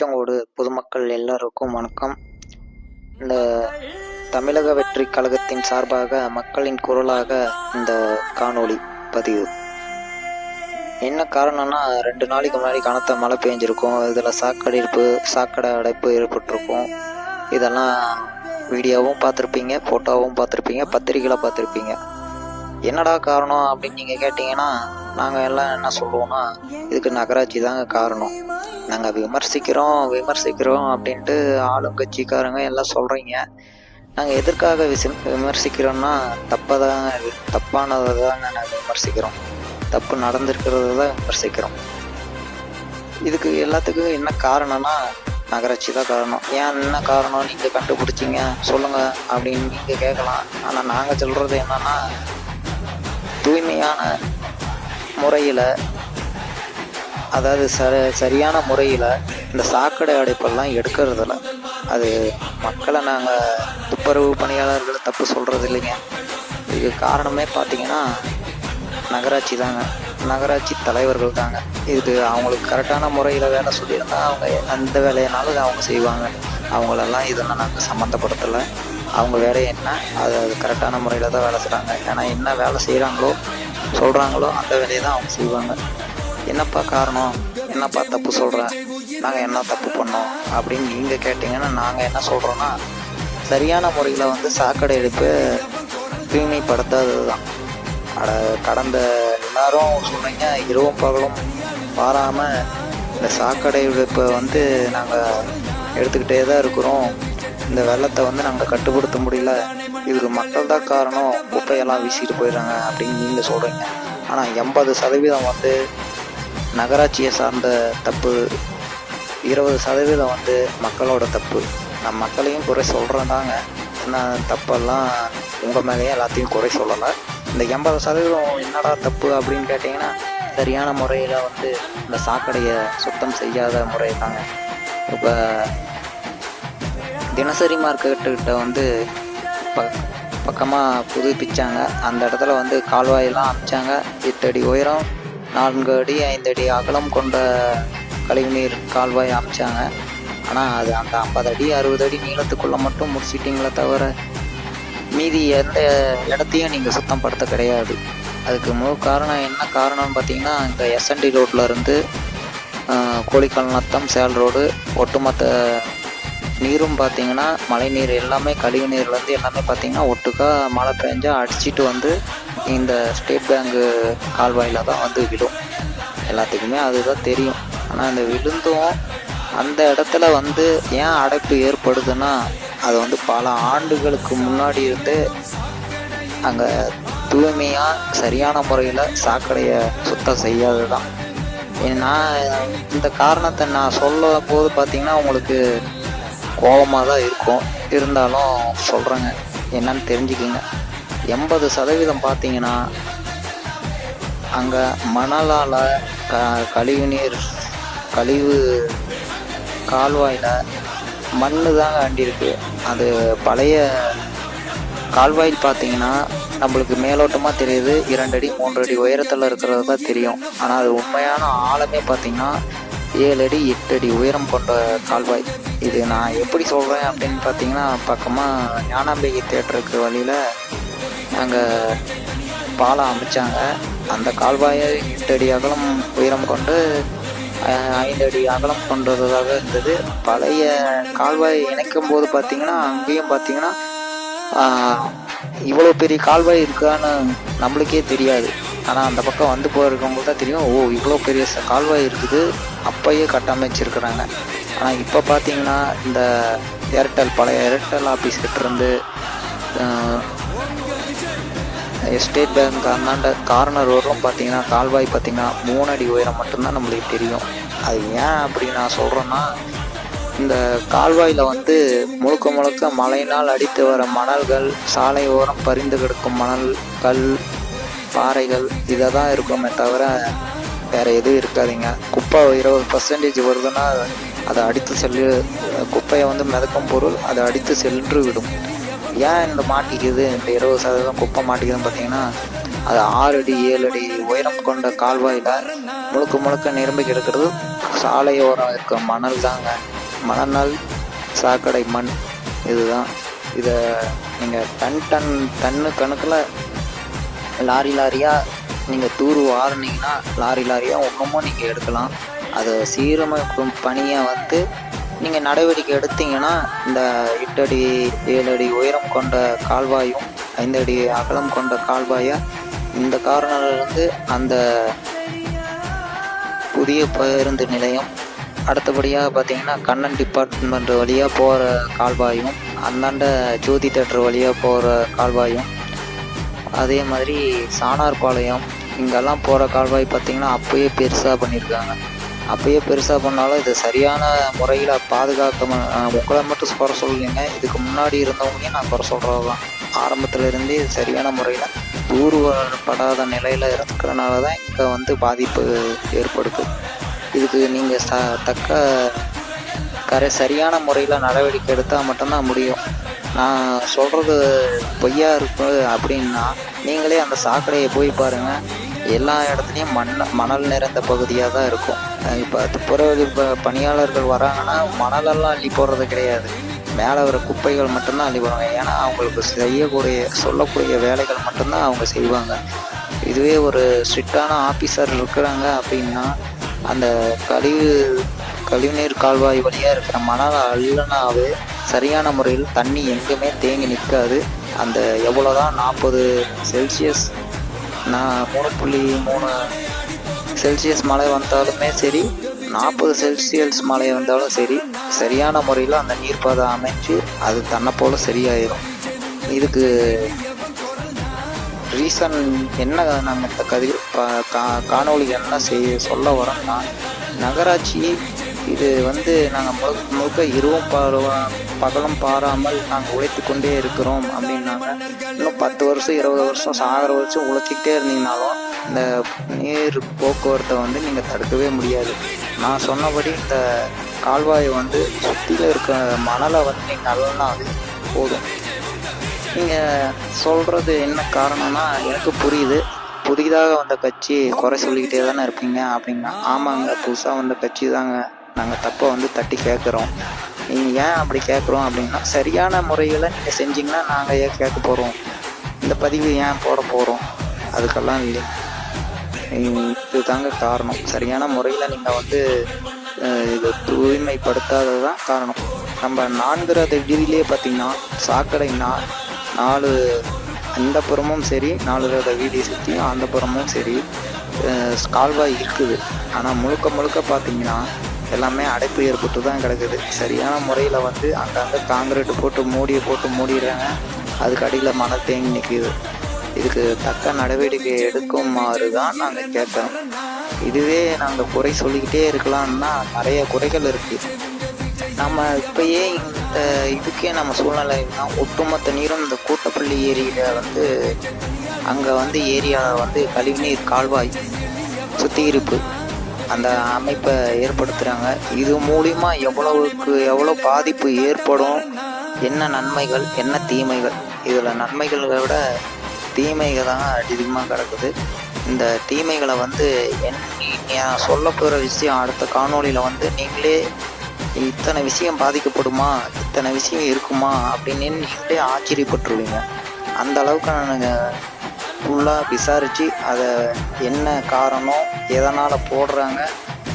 திருச்செங்கோடு பொதுமக்கள் எல்லாருக்கும் வணக்கம். இந்த தமிழக வெற்றி கழகத்தின் சார்பாக மக்களின் குரலாக இந்த காணொளி பதிவு. என்ன காரணம்னா ரெண்டு நாளைக்கு முன்னாடி கனத்த மழை பெஞ்சிருக்கும். இதில் சாக்கடை இருப்பு சாக்கடை அடைப்பு ஏற்பட்டிருக்கும். இதெல்லாம் வீடியோவும் பார்த்துருப்பீங்க ஃபோட்டோவும் பார்த்துருப்பீங்க பத்திரிக்கையில் பார்த்துருப்பீங்க. என்னடா காரணம் அப்படின்னு நீங்கள் கேட்டிங்கன்னா நாங்கள் எல்லாம் என்ன சொல்லுவோம்னா இதுக்கு நகராட்சி தாங்க காரணம். நாங்கள் விமர்சிக்கிறோம் விமர்சிக்கிறோம் அப்படின்ட்டு ஆளுங்கட்சிக்காரங்க எல்லாம் சொல்கிறீங்க நாங்கள் எதற்காக விசி விமர்சிக்கிறோம்னா தப்பதாங்க தப்பானதை தாங்க நாங்கள் விமர்சிக்கிறோம். தப்பு நடந்திருக்கிறத தான் விமர்சிக்கிறோம். இதுக்கு எல்லாத்துக்கும் என்ன காரணம்னா நகராட்சி தான் காரணம். ஏன் என்ன காரணம் நீங்கள் கண்டுபிடிச்சிங்க? சொல்லுங்கள் அப்படின்னு நீங்கள் கேட்கலாம். ஆனால் நாங்கள் சொல்கிறது என்னென்னா தூய்மையான முறையில் அதாவது ச சரியான முறையில் இந்த சாக்கடை அடைப்பெல்லாம் எடுக்கிறதில்ல. அது மக்களை நாங்கள் துப்புரவு பணியாளர்களை தப்பு சொல்கிறது இல்லைங்க இதுக்கு காரணமே பார்த்தீங்கன்னா நகராட்சி தாங்க. நகராட்சி தலைவர்கள் தாங்க. இது அவங்களுக்கு கரெக்டான முறையில் வேலை சொல்லியிருந்தா அவங்க அந்த வேலையினாலும் அவங்க செய்வாங்க. அவங்களெல்லாம் இதெல்லாம் நாங்கள் சம்மந்தப்படுத்தலை. அவங்க வேலை என்ன அது அது கரெக்டான முறையில் தான் வேலை செய்கிறாங்க ஏன்னா என்ன வேலை செய்கிறாங்களோ சொல்கிறாங்களோ அந்த வேலையை தான் அவங்க செய்வாங்க. என்னப்பா காரணம்? என்னப்பா தப்பு சொல்கிறேன் நாங்கள் என்ன தப்பு பண்ணோம்? அப்படின்னு நீங்கள் கேட்டிங்கன்னா நாங்கள் என்ன சொல்கிறோன்னா சரியான முறையில் வந்து சாக்கடை எடுப்பு தூய்மைப்படுத்தாதது தான் அட கடந்த எல்லாரும் சொன்னீங்க இரவும் பகலும் பாராமல் இந்த சாக்கடை எடுப்பை வந்து நாங்கள் எடுத்துக்கிட்டே தான் இருக்கிறோம். இந்த வெள்ளத்தை வந்து நாங்கள் கட்டுப்படுத்த முடியல. இதுக்கு மக்கள் தான் காரணம். குப்பையெல்லாம் வீசிட்டு போயிடுறாங்க அப்படின்னு நீங்கள் சொல்கிறீங்க ஆனால் எண்பது சதவீதம் வந்து நகராட்சியை சார்ந்த தப்பு. இருபது சதவீதம் வந்து மக்களோட தப்பு. நான் மக்களையும் குறை சொல்கிறேன் தாங்க என்ன தப்பெல்லாம் உங்கள் மேலேயே எல்லாத்தையும் குறை சொல்லலை. இந்த எண்பது சதவீதம் என்னடா தப்பு அப்படின்னு கேட்டிங்கன்னா சரியான முறையில் வந்து இந்த சாக்கடையை சுத்தம் செய்யாத முறை தாங்க இப்போ தினசரி மார்க்கெட்டுக்கிட்ட வந்து ப பக்கமாக புதுப்பிச்சாங்க. அந்த இடத்துல வந்து கால்வாயெல்லாம் அமைச்சாங்க. எட்டு அடி உயரம் நான்கு அடி ஐந்து அடி அகலம் கொண்ட கழிவுநீர் கால்வாய் அமைச்சாங்க. ஆனால் அது அந்த ஐம்பது அடி அறுபது அடி நீளத்துக்குள்ளே மட்டும் முடிச்சிட்டிங்களே தவிர மீதி எந்த இடத்தையும் நீங்கள் சுத்தம் படுத்த கிடையாது. அதுக்கு முழு காரணம் என்ன காரணம்னு பார்த்தீங்கன்னா இந்த எஸ்என்டி ரோட்டில் இருந்து கோழிக்கால் நத்தம் சேல் ரோடு ஒட்டுமொத்த நீரும் பார்த்தீங்கன்னா மழை நீர் எல்லாமே கழிவு நீர்லேருந்து எல்லாமே பார்த்தீங்கன்னா ஒட்டுக்கா மழை பெஞ்சா அடிச்சிட்டு வந்து இந்த ஸ்டேட் பேங்கு கால்வாயில் தான் வந்து விழும் எல்லாத்துக்குமே அதுதான் தெரியும். ஆனால் அந்த விழுந்தும் அந்த இடத்துல வந்து ஏன் அடைப்பு ஏற்படுதுன்னா அது வந்து பல ஆண்டுகளுக்கு முன்னாடி இருந்து அங்கே தூய்மையாக சரியான முறையில் சாக்கடையை சுத்தம் செய்யாது தான் நான் இந்த காரணத்தை நான் சொல்ல போது பார்த்தீங்கன்னா உங்களுக்கு கோபமாக தான் இருக்கும். இருந்தாலும் சொல்கிறேங்க என்னன்னு தெரிஞ்சுக்கிங்க. எண்பது சதவீதம் பார்த்தீங்கன்னா அங்கே மணலால் க கழிவு நீர் கழிவு கால்வாயில் மண் தாங்க அண்டிருக்கு. அது பழைய கால்வாயில் பார்த்தீங்கன்னா நம்மளுக்கு மேலோட்டமாக தெரியுது. இரண்டு அடி மூன்று அடி உயரத்தில் இருக்கிறது தான் தெரியும். ஆனால் அது உண்மையான ஆழமே பார்த்தீங்கன்னா ஏழு அடி எட்டு அடி உயரம் கொண்ட கால்வாய். இது நான் எப்படி சொல்கிறேன் அப்படின்னு பார்த்தீங்கன்னா பக்கமாக ஞானாம்பிகை தேட்டருக்கு வழியில் அங்கே பாலம் அமைச்சாங்க. அந்த கால்வாயை எட்டு அடி அகலம் உயரம் கொண்டு ஐந்து அடி அகலம் கொண்டதாக இருந்தது. பழைய கால்வாய் இணைக்கும் போது பார்த்தீங்கன்னா அங்கேயும் பார்த்தீங்கன்னா இவ்வளோ பெரிய கால்வாய் இருக்கான்னு நம்மளுக்கே தெரியாது. ஆனால் அந்த பக்கம் வந்து போயிருக்கவங்களுக்கு தான் தெரியும் ஓ இவ்வளோ பெரிய கால்வாய் இருக்குது அப்போயே கட்டமைச்சிருக்கிறாங்க. ஆனால் இப்போ பார்த்தீங்கன்னா இந்த ஏர்டெல் பழைய ஏர்டெல் ஆஃபீஸ் கிட்டேருந்து ஸ்டேட் பேங்க் அந்தாண்ட கார்னர் வரும் பார்த்தீங்கன்னா கால்வாய் பார்த்தீங்கன்னா மூணு அடி உயரம் மட்டும்தான் நம்மளுக்கு தெரியும். அது ஏன் அப்படி நான் சொல்கிறேன்னா இந்த கால்வாயில் வந்து முழுக்க முழுக்க மழையினால் அடித்து வர மணல்கள் சாலை ஓரம் பறிந்து கிடக்கும் மணல் கல் பாறைகள் இதை தான் இருக்குமே தவிர வேறு எதுவும் இருக்காதிங்க. குப்பை இருபது பர்சன்டேஜ் வருதுன்னா அதை அடித்து செல்லு குப்பையை வந்து மிதக்கும் பொருள் அதை அடித்து சென்று விடும். ஏன் இந்த மாட்டிக்குது? இந்த இருபது சதவீதம் குப்பை மாட்டிக்குதுன்னு பார்த்தீங்கன்னா அது ஆறு அடி ஏழு அடி உயரம் கொண்ட கால்வாயில் முழுக்க முழுக்க நிரம்பி கிடக்கிறது. சாலையோரம் இருக்க மணல் தாங்க. மணல் சாக்கடை மண் இதுதான். இதை நீங்கள் டன் டன் டன்னு கணக்கில் லாரி லாரியாக நீங்கள் தூர் வாரினீங்கன்னா லாரி லாரியாக ஒன்றுமும் நீங்கள் எடுக்கலாம். அதை சீரமைக்கும் பணியை வந்து நீங்கள் நடவடிக்கை எடுத்தீங்கன்னா இந்த எட்டு அடி ஏழு அடி உயரம் கொண்ட கால்வாயும் ஐந்து அடி அகலம் கொண்ட கால்வாயை இந்த கார்னர்லேருந்து அந்த புதிய பேருந்து நிலையம் அடுத்தபடியாக பார்த்தீங்கன்னா கண்ணன் டிபார்ட்மெண்ட் வழியாக போகிற கால்வாயும் அந்தாண்ட ஜோதி தேட்டர் வழியாக போகிற கால்வாயும் அதே மாதிரி சாணார்பாளையம் இங்கெல்லாம் போகிற கால்வாய் பார்த்தீங்கன்னா அப்போயே பெருசாக பண்ணியிருக்காங்க அப்பயே பெருசாக பண்ணாலும் இது சரியான முறையில் பாதுகாக்க உங்களை மட்டும் குறை சொல்லலைங்க இதுக்கு முன்னாடி இருந்தவங்களையும் நான் குறை சொல்கிறது தான் ஆரம்பத்துலேருந்தே இது சரியான முறையில் தூர்வாரப்படாத நிலையில் இருக்கிறனால தான் இங்கே வந்து பாதிப்பு ஏற்படுது. இதுக்கு நீங்கள் ச தக்க கரை சரியான முறையில் நடவடிக்கை எடுத்தால் மட்டும்தான் முடியும். நான் சொல்கிறது பொய்யா இருக்கு அப்படின்னா நீங்களே அந்த சாக்கடையை போய் பாருங்கள் எல்லா இடத்துலையும் மண் மணல் நிறைந்த பகுதியாக தான் இருக்கும். இப்போ துப்புரவு பணியாளர்கள் வராங்கன்னா மணலெல்லாம் அள்ளி போடுறது கிடையாது. மேலே வர குப்பைகள் மட்டும்தான் அள்ளி போடுவாங்க. ஏன்னா அவங்களுக்கு செய்யக்கூடிய சொல்லக்கூடிய வேலைகள் மட்டும்தான் அவங்க செய்வாங்க. இதுவே ஒரு ஸ்ட்ரிக்டான ஆஃபீஸர் இருக்கிறாங்க அப்படின்னா அந்த கழிவு கழிவுநீர் கால்வாய் வழியாக இருக்கிற மணலை அள்ளனாவே சரியான முறையில் தண்ணி எங்குமே தேங்கி நிற்காது. அந்த எவ்வளோதான் நாற்பது செல்சியஸ் நான் மூணு புள்ளி மூணு செல்சியஸ் மழை வந்தாலுமே சரி நாற்பது செல்சியஸ் மழை வந்தாலும் சரி சரியான முறையில் அந்த நீர்ப்பாதை அமைச்சு அது தன்னை போல் இதுக்கு ரீசன் என்ன நாங்கள் இந்த கதிர் பா- கா- காணொளி என்ன செய்ய சொல்ல வரோம்னா நகராட்சி இது வந்து நாங்கள் முழுக்க முழுக்க இரவும் பாருவா பகலும் பாராமல் நாங்கள் உழைத்து கொண்டே இருக்கிறோம் அப்படின்னாங்க. இன்னும் பத்து வருஷம் இருபது வருஷம் சாகிற வருஷம் உழைச்சிக்கிட்டே இருந்தீங்கனாலும் இந்த நீர் போக்குவரத்தை வந்து நீங்கள் தடுக்கவே முடியாது. நான் சொன்னபடி இந்த கால்வாயை வந்து சுற்றியில் இருக்க மணலை வந்து நீங்கள் அள்ளனாவே போதும். நீங்கள் சொல்கிறது என்ன காரணம்னா எனக்கு புரியுது. புதிதாக வந்த கட்சி குறை சொல்லிக்கிட்டே தானே இருப்பீங்க அப்படின்னா ஆமாங்க புதுசாக வந்த கட்சி தாங்க. நாங்கள் தப்பை வந்து தட்டி கேட்குறோம் நீங்கள் ஏன் அப்படி கேட்குறோம் அப்படின்னா சரியான முறையில் நீங்கள் செஞ்சீங்கன்னா நாங்கள் ஏன் கேட்க போகிறோம் இந்த பதிவு ஏன் போட போகிறோம் அதுக்கெல்லாம் இல்லை. இது இதுதாங்க காரணம். சரியான முறையில் நீங்கள் வந்து இதை இது தூய்மைப்படுத்தாதது தான் காரணம். நம்ம நான்கிறது வீதியிலே பார்த்தீங்கன்னா சாக்கடை நா நாலு அந்த புறமும் சரி நாலு ரத வீதி சுற்றியும் அந்த புறமும் சரி கால்வாய் இருக்குது. ஆனால் முழுக்க முழுக்க பார்த்தீங்கன்னா எல்லாமே அடைப்பு ஏற்பட்டு தான் கிடக்குது. சரியான முறையில் வந்து அங்கங்கே காங்கிரீட் போட்டு மூடியை போட்டு மூடிடுறாங்க. அதுக்கு அடியில் மன தேங்கி நிற்கிது இதுக்கு தக்க நடவடிக்கை எடுக்குமாறு தான் நாங்கள் கேட்குறோம். இதுவே நாங்கள் குறை சொல்லிக்கிட்டே இருக்கலாம்னா நிறைய குறைகள் இருக்குது நம்ம இப்பயே இந்த இதுக்கே நம்ம சூழ்நிலைனா ஒட்டுமொத்த நீரும் இந்த கூட்டப்பள்ளி ஏரியில் வந்து அங்கே வந்து ஏரியாவில் வந்து கழிவுநீர் கால்வாய் சுத்திகரிப்பு. அந்த அமைப்பை ஏற்படுத்துகிறாங்க இது மூலிமா எவ்வளவுக்கு எவ்வளோ பாதிப்பு ஏற்படும் என்ன நன்மைகள் என்ன தீமைகள்? இதில் நன்மைகளை விட தீமைகள் தான் அதிகமாக கிடக்குது. இந்த தீமைகளை வந்து என் சொல்ல போகிற விஷயம் அடுத்த காணொளியில் வந்து நீங்களே இத்தனை விஷயம் பாதிக்கப்படுமா இத்தனை விஷயம் இருக்குமா அப்படின்னு நீங்களே ஆச்சரியப்பட்டுருவீங்க. அந்த அளவுக்கு நான் ஃபுல்லாக விசாரித்து அதை என்ன காரணம் எதனால் போடுறாங்க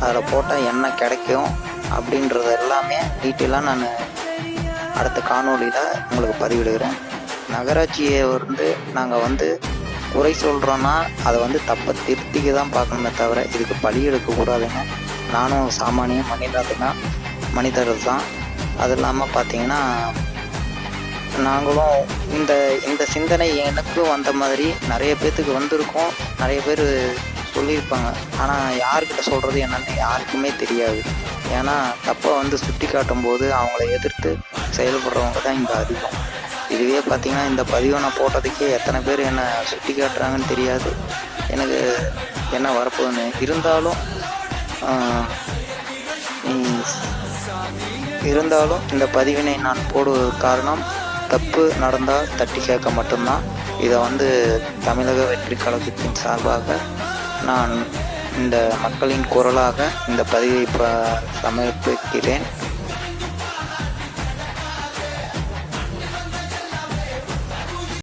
அதில் போட்டால் என்ன கிடைக்கும் அப்படின்றது எல்லாமே டீட்டெயிலாக நான் அடுத்த காணொலியில் உங்களுக்கு பதிவிடுகிறேன். நகராட்சியை வந்து நாங்கள் வந்து குறை சொல்கிறோன்னா அதை வந்து தப்பை திருத்திக்க தான் பார்க்கணுமே தவிர இதுக்கு பழி எடுக்கக்கூடாதுங்க நானும் சாமானிய மனிதர் தான் மனிதர் தான். அது இல்லாமல் பார்த்தீங்கன்னா நாங்களும் இந்த இந்த சிந்தனை எனக்கும் வந்த மாதிரி நிறைய பேர்த்துக்கு வந்திருக்கோம். நிறைய பேர் சொல்லியிருப்பாங்க. ஆனால் யார்கிட்ட சொல்கிறது என்னன்னு யாருக்குமே தெரியாது. ஏன்னா தப்பை வந்து சுட்டி காட்டும் போது அவங்கள எதிர்த்து செயல்படுறவங்க தான் இங்கே அதிகம். இதுவே பார்த்தீங்கன்னா இந்த பதிவை நான் போட்டதுக்கே எத்தனை பேர் என்னை சுட்டி காட்டுறாங்கன்னு தெரியாது. எனக்கு என்ன வரப்போகுதுன்னு இருந்தாலும் இருந்தாலும் இந்த பதிவினை நான் போடுவது காரணம் தப்பு நடந்தால் தட்டி கேட்க மட்டும்தான். இதை வந்து தமிழக வெற்றி கழகத்தின் சார்பாக நான் இந்த மக்களின் குரலாக இந்த பதிவை இப்போ சமர்ப்பிக்கிறேன்.